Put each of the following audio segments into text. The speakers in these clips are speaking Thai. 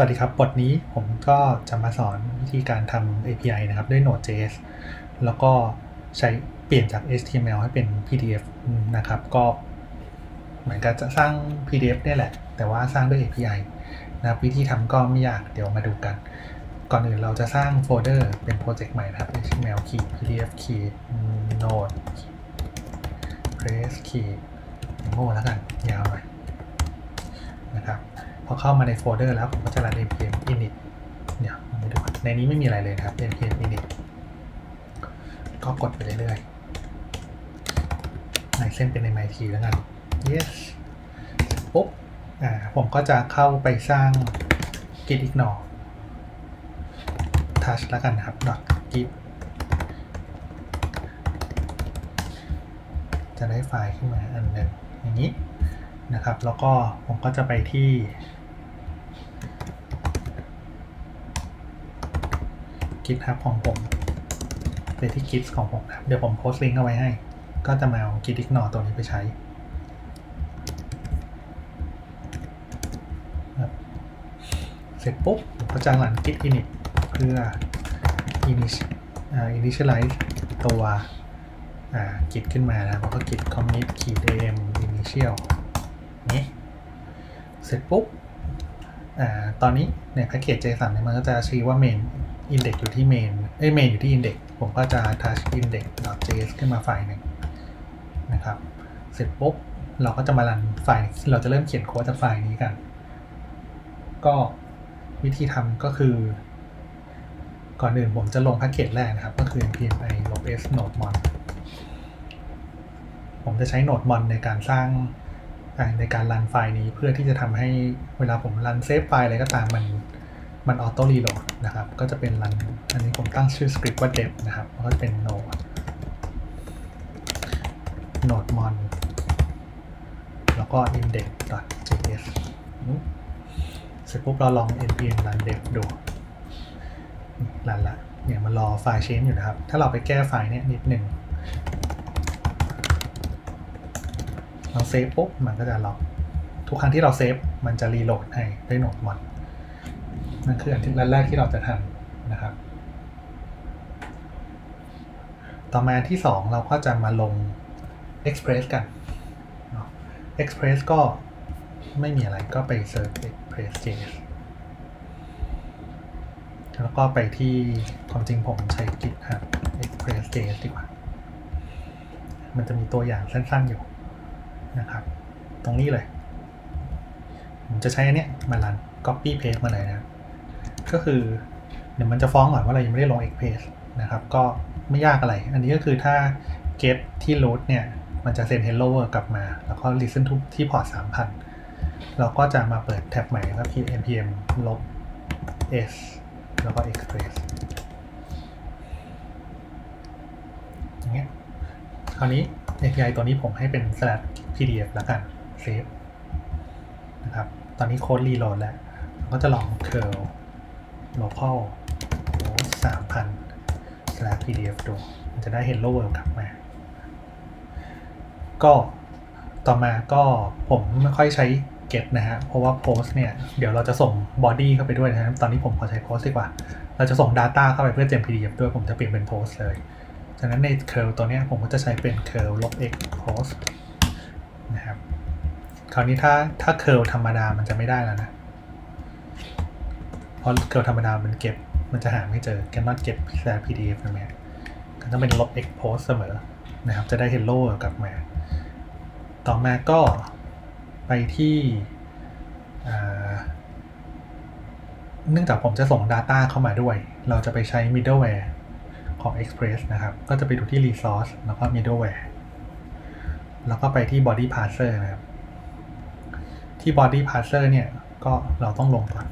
สวัสดีครับ บทนี้ผมก็จะมาสอนวิธีการทำ API นะครับด้วย Node.js แล้วก็ใช้เปลี่ยนจาก HTML ให้เป็น PDF นะครับ ก็เหมือนกับจะสร้าง PDF เนี่แหละ แต่ว่าสร้างด้วย API นะครับวิธีทำก็ไม่ยาก เดี๋ยวมาดูกัน ก่อนอื่นเราจะสร้างโฟลเดอร์เป็นโปรเจกต์ใหม่นะครับ HTML ขีด PDF ขีด Node Press ขีดโง่แล้วกันยาวหน่อยนะครับ พอเข้ามาในโฟลเดอร์แล้วผมก็จะรัน npm init เดี๋ยวมาดูในนี้ไม่มีอะไรเลยนะครับ npm init ก็กดไปเรื่อยๆในเส้นเป็น MIT แล้วกัน yes ปุ๊บอ่าผมก็จะเข้าไปสร้าง git ignore touch แล้วกันนะครับ dot git จะได้ไฟล์ขึ้นมาอันหนึ่งอย่างนี้นะครับ แล้วก็ผมก็จะไปที่ GitHub ของผมไปที่ Git ของผมนะครับเดี๋ยวผมโพสต์ลิงก์เอาไว้ให้ ก็จะมาเอา Git ignore ตัวนี้ไปใช้เสร็จปุ๊บก็จะรัน git init เพื่อ init อ่า initialize ตัวอ่า git ขึ้นมานะแล้วก็ git commit ขีด am initial นี้เสร็จปุ๊บอ่าตอนนี้ในแพ็กเกจ JSON เนี่ยมันก็จะชี้ว่า main index อยู่ที่ main เอ้ย main อยู่ที่ index ผมก็จะ touch index.js ขึ้นมาไฟล์หนึ่งนะครับ เสร็จปุ๊บ เราก็จะมารันไฟล์ เราจะเริ่มเขียนโค้ดจากไฟล์นี้กัน ก็วิธีทำก็คือ ก่อนอื่นผมจะลงแพ็กเกจแรกนะครับ ก็คือ npm i s nodemon ผมจะใช้ nodemon ในการสร้างในการรันไฟล์นี้เพื่อที่จะทำให้เวลาผมรันเซฟไฟล์อะไรก็ตามมัน มันออโต้รีโหลดนะครับ ก็จะเป็นรัน อันนี้ผมตั้งชื่อสคริปต์ว่า dev นะครับ ก็จะเป็น node nodemon แล้วก็ index.js เสร็จปุ๊บเราลอง npm run dev ดูรันละเนี่ยมันรอไฟล์ change อยู่นะครับ ถ้าเราไปแก้ไฟล์เนี้ยนิดหนึ่งเราเซฟปุ๊บมันก็จะล็อก ทุกครั้งที่เราเซฟมันจะรีโหลดให้ด้วยโนดมอน นั่นคืออันที่แรกที่เราจะทำนะครับ ต่อมาที่ 2 เราก็จะมาลง Express กันเนาะ Express ก็ไม่มีอะไรก็ไปเซิร์ช Express JS แล้วก็ไปที่ความจริงผมใช้ GitHub Express JS ดีกว่า มันจะมีตัวอย่างสั้นๆอยู่นะครับ ตรงนี้เลย ผมจะใช้อันเนี้ยมารัน copy paste มาเลยนะครับ ก็คือเดี๋ยวมันจะฟ้องก่อนว่าเรายังไม่ได้ลง express นะครับ ก็ไม่ยากอะไร อันนี้ก็คือถ้า get ที่ root เนี่ย มันจะเซ็น hello world กลับมา แล้วก็ listen to ที่พอร์ต3,000 เราก็จะมาเปิดแท็บใหม่ก็คือ npm ลบ s แล้วก็ express อย่างเงี้ย คราวนี้ API ตัวนี้ผมให้เป็น slash pdf แล้วกัน save นะครับ ตอนนี้โค้ดรีโหลดแล้ว ก็จะลอง curl local host 3,000 slash pdf ดู มันจะได้ hello world กลับมา ก็ต่อมาก็ผมไม่ค่อยใช้ get นะฮะ เพราะว่า post เนี่ย เดี๋ยวเราจะส่ง body เข้าไปด้วยนะตอนนี้ผมขอใช้ post ดีกว่า เราจะส่ง data เข้าไปเพื่อเจม pdf ด้วย ผมจะเปลี่ยนเป็น post เลยฉะนั้นใน curl ตัวเนี้ยผมก็จะใช้เป็น curl ลบ x post นะครับ คราวนี้ถ้าถ้า curl ธรรมดามันจะไม่ได้แล้วนะ เพราะ curl ธรรมดามันเก็บ มันจะหาไม่เจอ cannot get pdf นะแม่ก็ต้องเป็นลบ x post เสมอนะครับ จะได้ hello กลับมา ต่อมาก็ไปที่เนื่องจากผมจะส่ง Data เข้ามาด้วย เราจะไปใช้ middleware ของ Express นะครับ ก็จะไปดูที่ Resource แล้วก็ Middleware แล้วก็ไปที่ Body Parser นะครับ ที่ Body Parser เนี่ย ก็เราต้องลงก่อน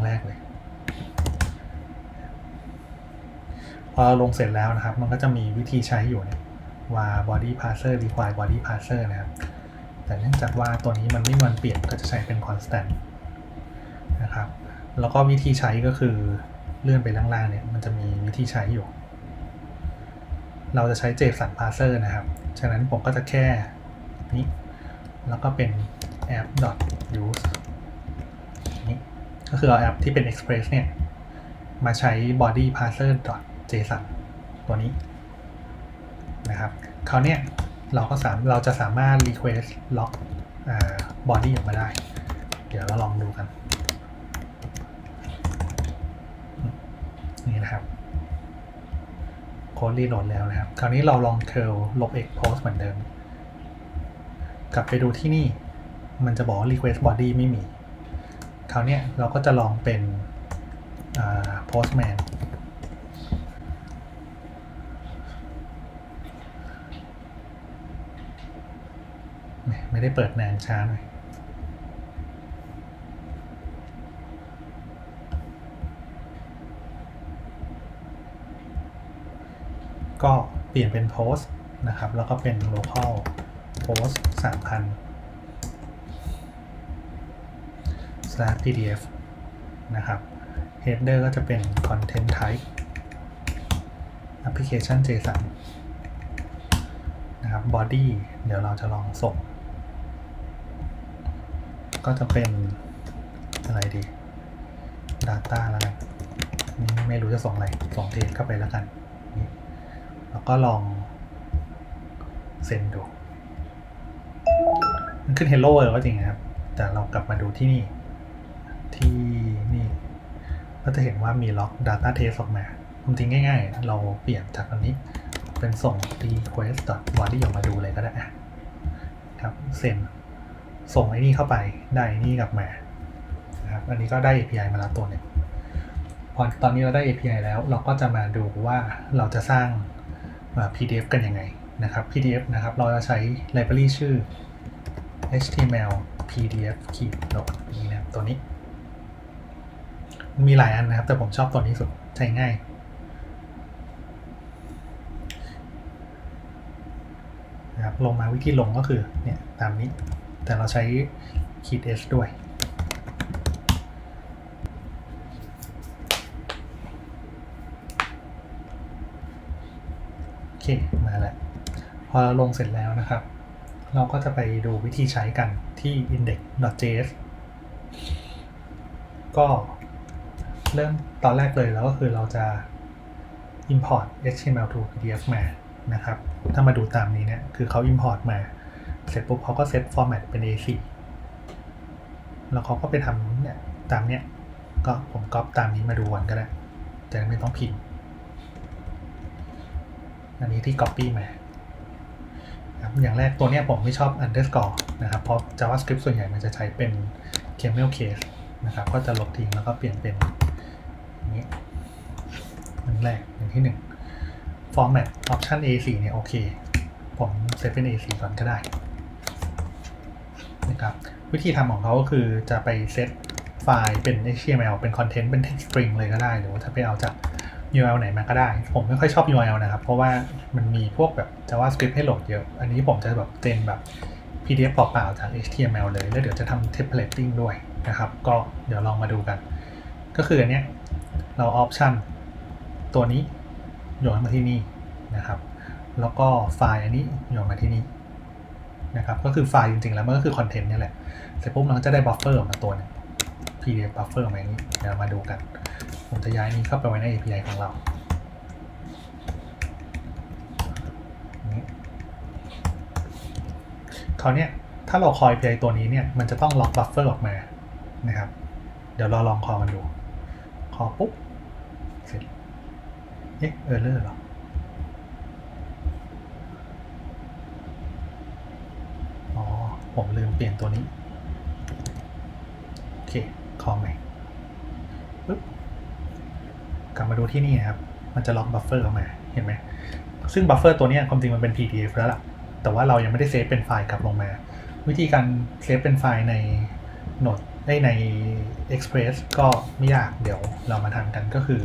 งแรกเลย พอเราลงเสร็จแล้วนะครับ มันก็จะมีวิธีใช้อยู่เนี่ยว่า body parser require body parser นะครับ แต่เนื่องจากว่าตัวนี้มันไม่มันเปลี่ยนก็จะใช้เป็น constant นะครับ แล้วก็วิธีใช้ก็คือเลื่อนไปล่างๆเนี่ยมันจะมีวิธีใช้อยู่ เราจะใช้ JSON parser นะครับ ฉะนั้นผมก็จะแค่นี้ แล้วก็เป็น app use ก็คือเอาแอปที่เป็น Express เนี่ย มาใช้ body parser json ตัวนี้นะครับคราวเนี้ยเราก็สามเราจะสามารถ request lock อ่า body ออกมาได้ เดี๋ยวเราลองดูกัน นี่นะครับโค้ดรีโหลดแล้วนะครับ คราวนี้เราลอง curl ลบ x post เหมือนเดิม กลับไปดูที่นี่ มันจะบอก request body ไม่มี คราวนี้เราก็จะลองเป็น postman ไม่ไม่ได้เปิดนานช้าหน่อยก็เปลี่ยนเป็น post นะครับ แล้วก็เป็น local post 3,000 slash pdf นะครับ header ก็จะเป็น content type application json นะครับ body เดี๋ยวเราจะลองส่ง ก็จะเป็นอะไรดี data แล้วกันนี่ไม่รู้จะส่งอะไร ส่งเทสเข้าไปแล้วกัน แล้วก็ลองเซ็นดู มันขึ้น hello world ก็จริงนะครับ แต่เรากลับมาดูที่นี่ ที่นี่ ก็จะเห็นว่ามีล็อก data test ออกมาความจริงง่ายๆ เราเปลี่ยนจากอันนี้เป็นส่ง request body ออกมาดูเลยก็ได้ครับเซ็นส่งไอ้นี่เข้าไปได้นี่กลับมานะครับอันนี้ก็ได้ API มาแล้วตัวนึ่งพอตอนนี้เราได้ API แล้วเราก็จะมาดูว่าเราจะสร้าง PDF กันยังไงนะครับ PDF นะครับ เราจะใช้ library ชื่อ HTML PDF ขีดโหลดนี้นะครับตัวนี้ มีหลายอันนะครับ แต่ผมชอบตัวนี้สุดใช้ง่าย นะครับ ลงมาวิธีลงก็คือเนี่ยตามนี้ แต่เราใช้ขีด s ด้วยโอเค มาแล้ว พอเราลงเสร็จแล้วนะครับ เราก็จะไปดูวิธีใช้กันที่ index.js ก็ เริ่มตอนแรกเลยแล้วก็คือเราจะ import HTML to PDF มานะครับ ถ้ามาดูตามนี้เนี่ยคือเขา import มา เสร็จปุ๊บเขาก็เซต format เป็น A4 แล้วเขาก็ไปทำเนี่ยตามเนี้ยก็ผมก๊อปตามนี้มาดูวันก็ได้จะได้ไม่ต้องพิมพ์อันนี้ที่ copy มาครับอย่างแรกตัวเนี้ยผมไม่ชอบ underscore นะครับ เพราะ JavaScript ส่วนใหญ่มันจะใช้เป็น camel case นะครับ ก็จะลบทิ้งแล้วก็เปลี่ยนเป็น อย่างนี้อันแรกอย่างที่หนึ่ง format option A4 เนี่ยโอเค ผมเซตเป็น A4 ก่อนก็ได้นะครับวิธีทำของเขาก็คือจะไปเซตไฟล์เป็น HTML เป็น content เป็น text string เลยก็ได้ หรือว่าถ้าไปเอาจาก URL ไหนมาก็ได้ ผมไม่ค่อยชอบ URL นะครับ เพราะว่ามันมีพวกแบบ JavaScript ให้โหลดเยอะ อันนี้ผมจะแบบเจนแบบ PDF เปล่าๆจาก HTML เลย แล้วเดี๋ยวจะทำ templating ด้วยนะครับ ก็เดี๋ยวลองมาดูกัน ก็คืออันเนี้ย เรา option ตัวนี้โยนมาที่นี่นะครับ แล้วก็ไฟล์อันนี้โยนมาที่นี่นะครับ ก็คือไฟล์จริงๆ แล้วมันก็คือคอนเทนต์นี่แหละ เสร็จปุ๊บมันก็จะได้บัฟเฟอร์ออกมาตัวนึง PDF buffer ออกมาอย่างนี้ เดี๋ยวมาดูกัน ผมจะย้ายนี้เข้าไปไว้ใน API ของเราอย่างนี้คราวเนี้ยถ้าเราคอย API ตัวนี้เนี่ย มันจะต้องล็อกบัฟเฟอร์ออกมานะครับ เดี๋ยวเราลองคอมันดู คอปุ๊บ เอ๊ะเออร์เลอร์เหรออ๋อผมลืมเปลี่ยนตัวนี้ โอเค คอใหม่ปึ๊บ กลับมาดูที่นี่นะครับ มันจะล็อกบัฟเฟอร์ออกมา เห็นไหม ซึ่งบัฟเฟอร์ตัวนี้ความจริงมันเป็น PDF แล้วล่ะ แต่ว่าเรายังไม่ได้เซฟเป็นไฟล์กลับลงมา วิธีการเซฟเป็นไฟล์ในโนดได้ใน Express ก็ไม่ยาก เดี๋ยวเรามาทำกันก็คือ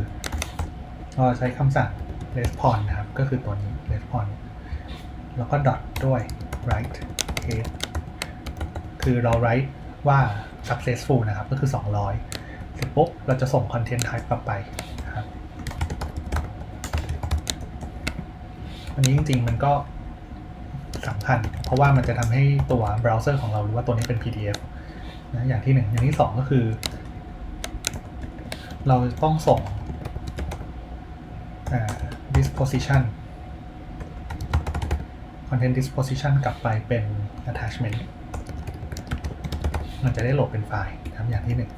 เราใช้คำสั่ง respond นะครับ ก็คือตัวนี้ respond แล้วก็ dot ด้วย write case คือเรา write ว่า successful นะครับ ก็คือ 200 เสร็จปุ๊บ เราจะส่ง content type กลับไปนะครับอันนี้จริง ๆ มันก็สำคัญ เพราะว่ามันจะทำให้ตัวเบราว์เซอร์ของเรารู้ว่าตัวนี้เป็น PDF นะอย่างที่หนึ่งอย่างที่สองก็คือ เราต้องส่ง disposition content disposition กลับไปเป็น attachment มันจะได้โหลดเป็นไฟล์นะครับอย่างที่หนึ่ง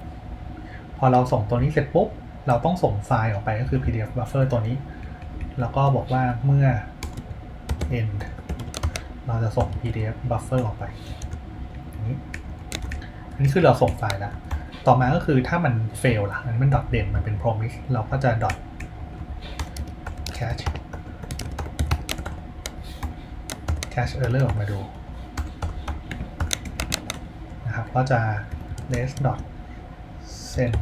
พอเราส่งตัวนี้เสร็จปุ๊บ เราต้องส่งไฟล์ออกไปก็คือ PDF buffer ตัวนี้ แล้วก็บอกว่าเมื่อ end เราจะส่ง PDF buffer ออกไปอย่างนี้อันนี้คือเราส่งไฟล์แล้ว ต่อมาก็คือถ้ามัน fail ล่ะอันนี้มัน dot เด่นมันเป็น promise เราก็จะ dot cache cache error ออกมาดูนะครับก็จะ less dot send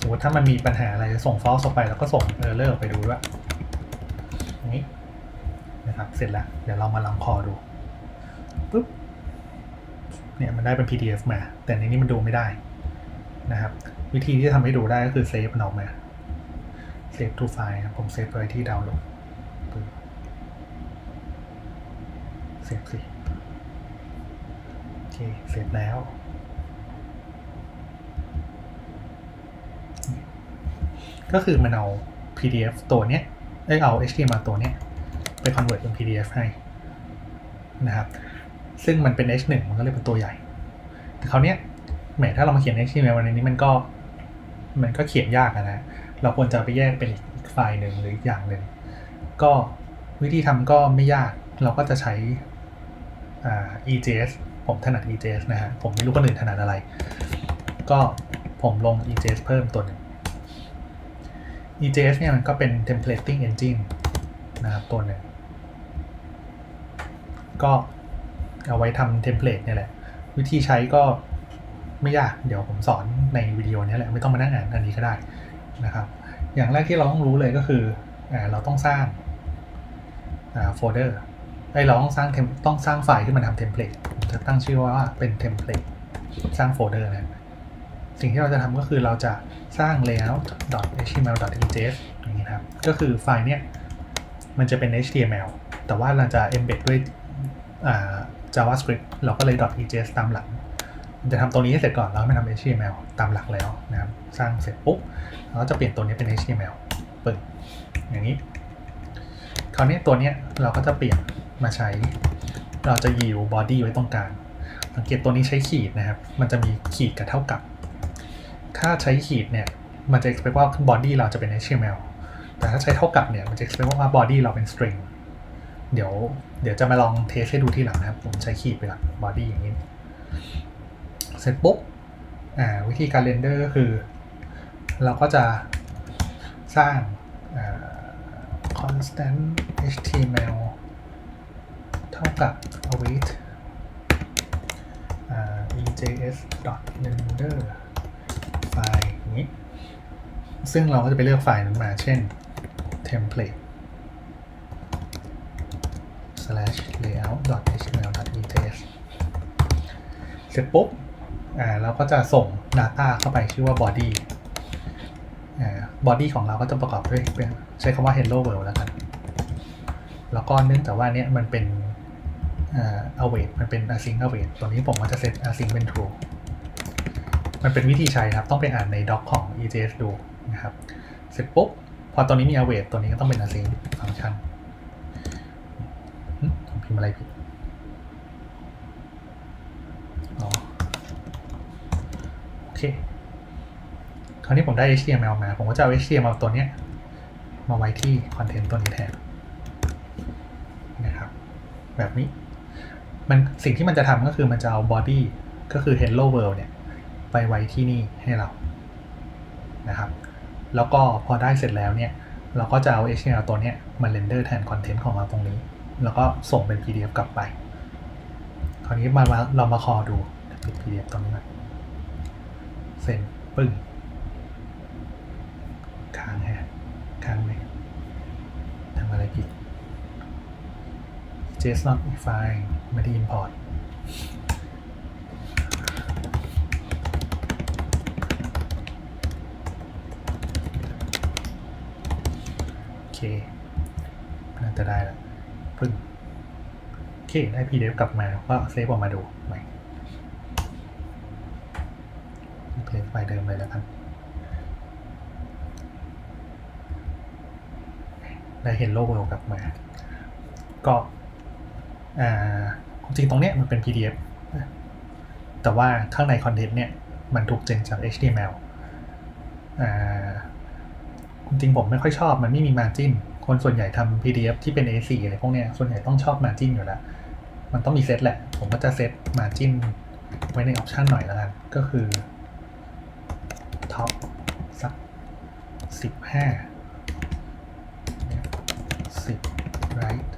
สมมติถ้ามันมีปัญหาอะไรส่ง false ออกไปแล้วก็ส่ง error ออกไปดูด้วยนี้นะครับเสร็จแล้ว เดี๋ยวเรามาลองคอดูปุ๊บเนี่ยมันได้เป็น PDF มา แต่ในนี้มันดูไม่ได้นะครับ วิธีที่จะทำให้ดูได้ก็คือเซฟมันออกมา เซฟ to file นะผมเซฟไว้ที่ดาวน์โหลดเซฟสิโอเคเสร็จแล้วก็คือมันเอา PDF ตัวเนี้ยเอ้ยเอา HTML ตัวเนี้ยไป convert เป็น PDF ให้นะครับ ซึ่งมันเป็น H1 มันก็เลยเป็นตัวใหญ่ แต่คราวเนี้ยแหมถ้าเรามาเขียน HTML ในนี้มันก็ มันก็เขียนยากอะนะ เราควรจะไปแยกเป็นอีกไฟล์หนึ่งหรืออีกอย่างหนึ่งก็วิธีทำก็ไม่ยากเราก็จะใช้อ่า EJS ผมถนัด EJS นะฮะ ผมไม่รู้คนอื่นถนัดอะไร ก็ผมลง EJS เพิ่มตัวหนึ่ง EJS เนี่ยมันก็เป็น templating engine นะครับตัวหนึ่ง ก็เอาไว้ทำเทมเพลตเนี่ยแหละ วิธีใช้ก็ไม่ยาก เดี๋ยวผมสอนในวิดีโอนี้แหละ ไม่ต้องมานั่งอ่านอันนี้ก็ได้ นะครับ อย่างแรกที่เราต้องรู้เลยก็คือเราต้องสร้างโฟลเดอร์ไอเราต้องสร้างต้องสร้างไฟล์ที่มันทำเทมเพลตจะตั้งชื่อว่าเป็นเทมเพลตสร้างโฟลเดอร์นะสิ่งที่เราจะทำก็คือเราจะสร้าง layout.html.ejs อย่างนี้ครับ ก็คือไฟล์เนี้ยมันจะเป็น HTML แต่ว่าเราจะ embed ด้วย JavaScript เราก็เลย .ejs ตามหลัง จะทำตัวนี้ให้เสร็จก่อนแล้วไม่ทำ HTML ตามหลักแล้วนะครับสร้างเสร็จปุ๊บเราก็จะเปลี่ยนตัวนี้เป็น HTML ปึ้งอย่างนี้ คราวนี้ตัวนี้เราก็จะเปลี่ยนมาใช้ เราจะ yield body ไว้ตรงกลางสังเกตตัวนี้ใช้ขีดนะครับ มันจะมีขีดกับเท่ากับ ถ้าใช้ขีดเนี่ย มันจะ expect ว่า body เราจะเป็น HTML แต่ถ้าใช้เท่ากับเนี่ย มันจะ expect ว่า body เราเป็น string เดี๋ยว เดี๋ยวจะมาลองเทสให้ดูที่หลังนะครับ ผมใช้ขีดไปก่อน body อย่างนี้ เสร็จปุ๊บวิธีการเรนเดอร์ก็คือ เราก็จะสร้าง constant html เท่ากับ await ejs render ไฟล์นี้ ซึ่งเราก็จะไปเลือกไฟล์นั้นมา เช่น template slash layout html ejs เสร็จปุ๊บ อ่าเราก็จะส่ง Data เข้าไปชื่อว่า body อ่า body ของเราก็จะประกอบด้วยใช้คำว่า hello world แล้วกัน แล้วก็เนื่องจากว่าเนี้ยมันเป็นอ่า await มันเป็น async await ตัวนี้ผมก็จะเซต async เป็น true มันเป็นวิธีใช้นะครับ ต้องไปอ่านใน doc ของ EJS ดูนะครับ เสร็จปุ๊บ พอตัวนี้มี await ตัวนี้ก็ต้องเป็น async function ผมพิมพ์อะไรผิด อ๋อ โอ เค คราวนี้ผมได้ HTML มา ผมก็จะเอา HTML ตัวเนี้ย มาไว้ที่คอนเทนต์ตัวนี้แทนนะครับ แบบนี้ มันสิ่งที่มันจะทำก็คือมันจะเอา body ก็คือ hello world เนี่ย ไปไว้ที่นี่ให้เรา นะครับ แล้วก็พอได้เสร็จแล้วเนี่ย เราก็จะเอา HTML ตัวเนี้ยมาเรนเดอร์แทนคอนเทนต์ของเราตรงนี้ แล้วก็ส่งเป็น PDF กลับไป คราวนี้มาเรามาคอดูปิด PDF ตรงนี้มา เซ็นปึ้งค้างแฮะค้างไหมทำอะไรผิด JS not file ไม่ได้ import โอเคน่าจะได้แล้วปึ้งโอเค ได้ PDF กลับมาก็เซฟออกมาดูใหม่ replace ไฟล์เดิมเลยแล้วกันได้ Hello World กลับมา ก็อ่าจริงตรงเนี้ยมันเป็น PDF แต่ว่าข้างในคอนเทนต์เนี่ยมันถูกเจนจาก HTML จริงผมไม่ค่อยชอบมันไม่มี margin คนส่วนใหญ่ทำ PDF ที่เป็น A4 อะไรพวกเนี้ยส่วนใหญ่ต้องชอบ margin อยู่แล้ว มันต้องมีเซตแหละ ผมก็จะเซต margin ไว้ในออปชันหน่อยแล้วกัน ก็คือ top สัก15สิบ right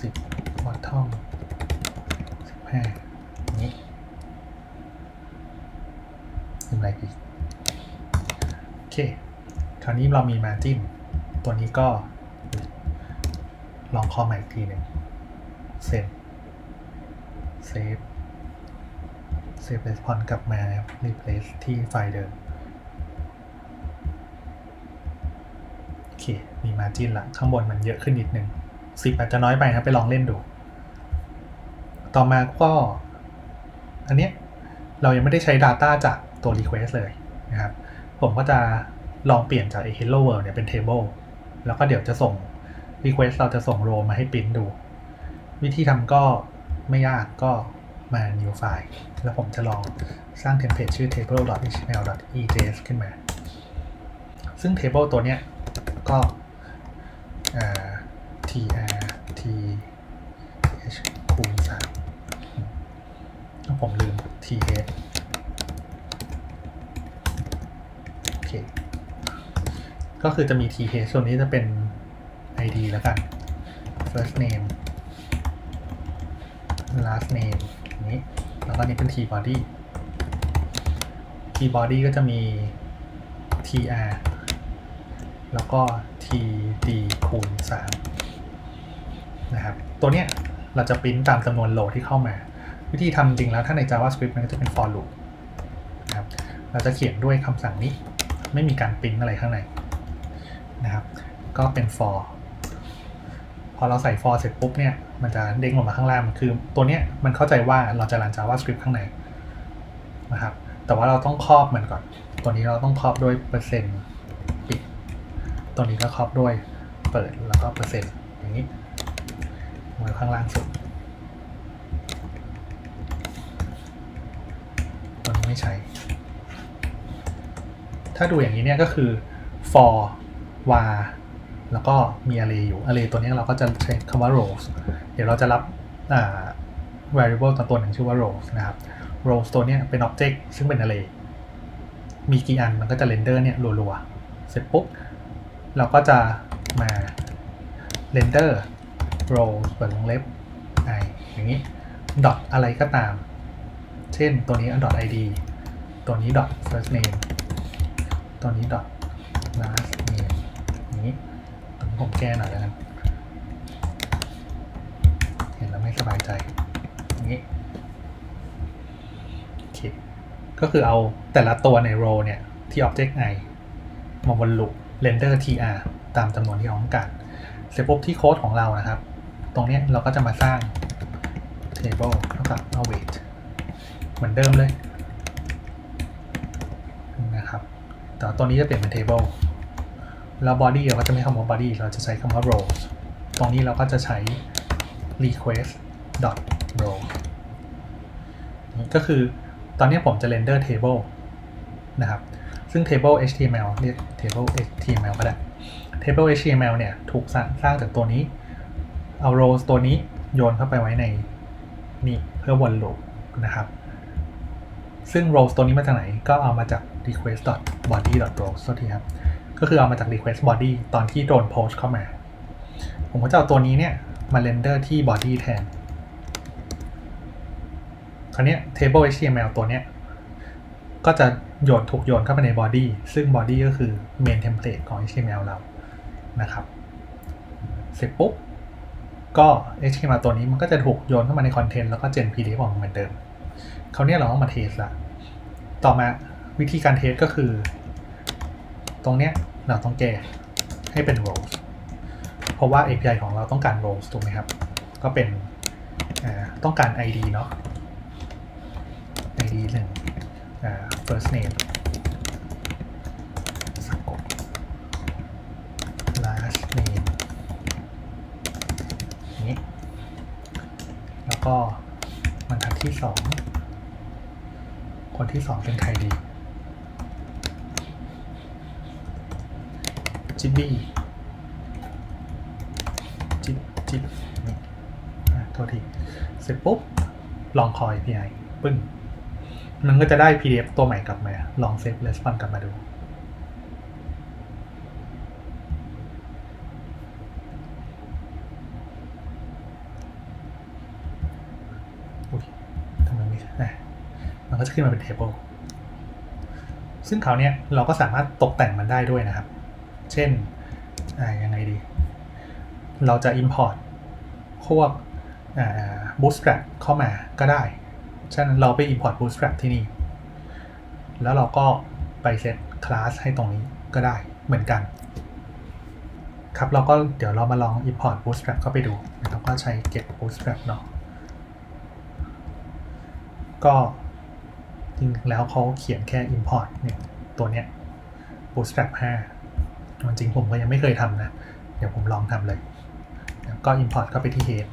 สิบ bottom สิบห้าอย่างนี้ทำอะไรอีกโอเค คราวนี้เรามี margin ตัวนี้ก็ ลองคอมใหม่อีกทีหนึ่งเซนเซฟเซฟ response กลับมา replace ที่ไฟล์เดิม โอเค มีมาจินละข้างบนมันเยอะขึ้นนิดนึงสิบอาจจะน้อยไปนะไปลองเล่นดู ต่อมาก็ อันเนี้ยเรายังไม่ได้ใช้ Data จากตัว Request เลยนะครับ ผมก็จะลองเปลี่ยนจาก Hello World เนี่ยเป็น Table แล้วก็เดี๋ยวจะส่ง Request เราจะส่ง row มาให้ปริ้นดู วิธีทำก็ไม่ยากก็มา new file แล้วผมจะลองสร้างเทมเพลตชื่อ table.html.ejs ขึ้นมา ซึ่ง table ตัวเนี้ยก็ tr t h คูณสามแล้วผมลืม th โอเค ก็คือจะมี th ส่วนนี้จะเป็น id แล้วกัน first name last name นี้ แล้วก็นี่เป็น t body t body ก็จะมี tr แล้วก็ td คูณ3นะครับ ตัวเนี้ยเราจะปริ้นตามจำนวนโหลดที่เข้ามา วิธีทำจริงแล้วถ้าใน JavaScript มันก็จะเป็น for loop นะครับ เราจะเขียนด้วยคำสั่งนี้ ไม่มีการปริ้นอะไรข้างในนะครับ ก็เป็น for พอเราใส่ for เสร็จปุ๊บเนี่ย มันจะเด้งลงมาข้างล่างมันคือ ตัวเนี้ยมันเข้าใจว่าเราจะรัน JavaScript ข้างในนะครับ แต่ว่าเราต้องครอบมันก่อน ตัวนี้เราต้องครอบด้วยเปอร์เซ็นต์ ตัวนี้ก็ครอบด้วยเปิดแล้วก็เปอร์เซ็นต์อย่างนี้ไว้ข้างล่างสุดตัวนี้ไม่ใช้ ถ้าดูอย่างนี้เนี่ยก็คือ for var แล้วก็มี array อยู่ array ตัวนี้เราก็จะใช้คำว่า rows เดี๋ยวเราจะรับ variable ตัวตัวหนึ่งชื่อว่า rows นะครับ rows ตัวนี้เป็น object ซึ่งเป็น array มีกี่อันมันก็จะ render เนี่ยรัวๆ เสร็จปุ๊บ เราก็จะมา render row เปิดวงเล็บ i ออย่างนี้ dot อะไรก็ตาม เช่นตัวนี้ dot id ตัวนี้ dot first name ตัวนี้ dot last name อย่างนี้ผมแก้หน่อยแล้วกัน เห็นแล้วไม่สบายใจ อย่างนี้โอเคก็คือเอาแต่ละตัวใน row เนี่ย ที่ object i มาวนลูป render tr ตามจำนวนที่เราต้องการ เสร็จปุ๊บที่โค้ดของเรานะครับ ตรงนี้เราก็จะมาสร้าง table เท่ากับ await เหมือนเดิมเลยนะครับแต่ตัวนี้จะเปลี่ยนเป็น table แล้ว body เราก็จะไม่คำว่า body เราจะใช้คำว่า rows ตรงนี้เราก็จะใช้ request dot row ก็คือตอนนี้ผมจะ render table นะครับ ซึ่ง table html เรียก table html ก็ได้ table html เนี่ย ถูกสร้างสร้างจากตัวนี้ เอา rows ตัวนี้โยนเข้าไปไว้ในนี่เพื่อวนลูปนะครับ ซึ่ง rows ตัวนี้มาจากไหน ก็เอามาจาก request body rows ทีครับ ก็คือเอามาจาก request body ตอนที่โดน post เข้ามา ผมก็จะเอาตัวนี้เนี่ยมา render ที่ body แทน คราวนี้ table html ตัวเนี้ยก็จะ โยนถูกโยนเข้าไปใน body ซึ่ง body ก็คือ main template ของ html เรานะครับ เสร็จปุ๊บ ก็ html ตัวนี้มันก็จะถูกโยนเข้ามาใน content แล้วก็ gen pdf ออกมาเหมือนเดิมคราวเนี้ยเราต้องมาเทสละต่อมาวิธีการเทสก็คือ ตรงเนี้ยเราต้องแก้ให้เป็น rows เพราะว่า API ของเราต้องการ rows ถูกไหมครับ ก็เป็นต้องการ ID เนาะ ID หนึ่ง first name สะกด last name นี้ แล้วก็บรรทัดที่สอง คนที่สองเป็นใครดี จิบบี้จิบจิบนี่โทษที เสร็จปุ๊บ ลองคอย API ปึ้ง มันก็จะได้ PDF ตัวใหม่กลับมา ลองเซฟ response กลับมาดูทำไมไม่อะมันก็จะขึ้นมาเป็น table ซึ่งคราวเนี้ยเราก็สามารถตกแต่งมันได้ด้วยนะครับ เช่นอยังไงดี เราจะ import พวกอ่า bootstrap เข้ามาก็ได้ ฉะนั้นเราไป import bootstrap ที่นี่ แล้วเราก็ไปเซตคลาสให้ตรงนี้ก็ได้เหมือนกัน ครับเราก็เดี๋ยวเรามาลอง import bootstrap เข้าไปดูนะครับก็ใช้ get bootstrap เนาะก็จริงแล้วเขาเขียนแค่ import เนี่ยตัวเนี้ย bootstrap 5จริงๆผมก็ยังไม่เคยทำนะ เดี๋ยวผมลองทำเลย ก็ import เข้าไปที่ head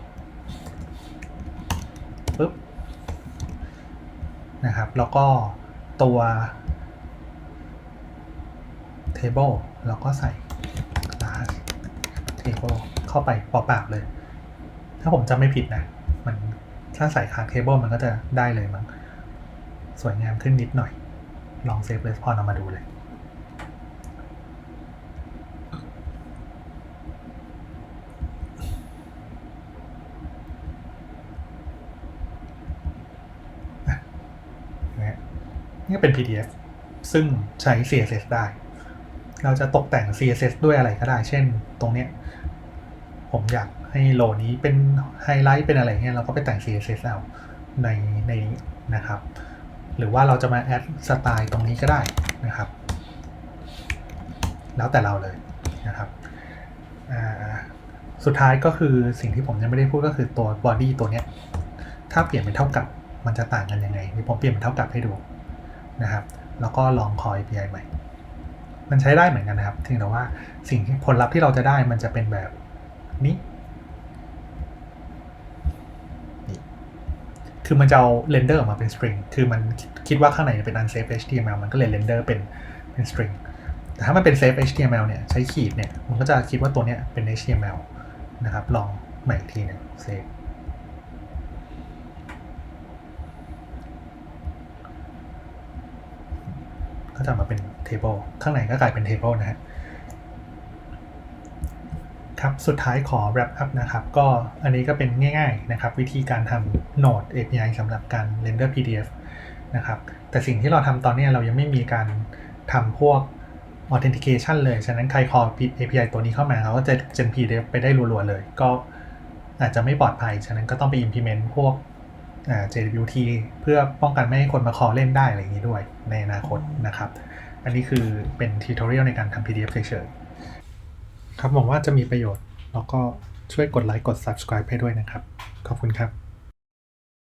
ปุ๊บ นะครับ แล้วก็ตัว table เราก็ใส่ class table เข้าไปเปล่าๆเลย ถ้าผมจำไม่ผิดนะ มันถ้าใส่ class table มันก็จะได้เลยมั้งสวยงามขึ้นนิดหน่อย ลองเซฟเรสพอเอามาดูเลย นะ นี่เป็น PDF ซึ่งใช้ CSS ได้ เราจะตกแต่ง CSS ด้วยอะไรก็ได้ เช่น ตรงเนี้ย ผมอยากให้โลนี้เป็นไฮไลท์เป็นอะไรเงี้ยเราก็ไปแต่ง CSS เอาในในนี้นะครับ หรือว่าเราจะมาแอดสไตล์ตรงนี้ก็ได้นะครับ แล้วแต่เราเลยนะครับอ่าสุดท้ายก็คือสิ่งที่ผมยังไม่ได้พูดก็คือตัว body ตัวเนี้ย ถ้าเปลี่ยนเป็นเท่ากับมันจะต่างกันยังไงนี่ผมเปลี่ยนเป็นเท่ากับให้ดู นะครับ แล้วก็ลองคอย API ใหม่ มันใช้ได้เหมือนกันนะครับเพียงแต่ว่าสิ่งผลลัพธ์ที่เราจะได้มันจะเป็นแบบนี้นี่คือมันจะเอาเรนเดอร์ออกมาเป็นสตริง คือมันคิดว่าข้างในเป็น unsafe HTML มันก็เลยเรนเดอร์เป็นเป็นสตริง แต่ถ้ามันเป็น safe HTML เนี่ยใช้ขีดเนี่ย มันก็จะคิดว่าตัวเนี้ยเป็น HTML นะครับ ลองใหม่อีกทีหนึง save ก็จะมาเป็น table ข้างในก็กลายเป็น table นะฮะครับ สุดท้ายขอ wrap up นะครับ ก็อันนี้ก็เป็นง่ายๆนะครับ วิธีการทำ Node API สำหรับการ render PDF นะครับ แต่สิ่งที่เราทำตอนนี้เรายังไม่มีการทำพวก authentication เลย ฉะนั้นใครคอ API ตัวนี้เข้ามาเขาก็จะ gen PDF ไปได้รัวๆเลย ก็อาจจะไม่ปลอดภัย ฉะนั้นก็ต้องไป implement พวก JWT เพื่อป้องกันไม่ให้คนมาคอเล่นได้อะไรอย่างนี้ด้วยในอนาคตนะครับ อันนี้คือเป็นทิวทอเรียลในการทำ PDF เฉยๆครับหวังว่าจะมีประโยชน์ แล้วก็ช่วยกดไลค์กด subscribe ให้ด้วยนะครับ ขอบคุณครับ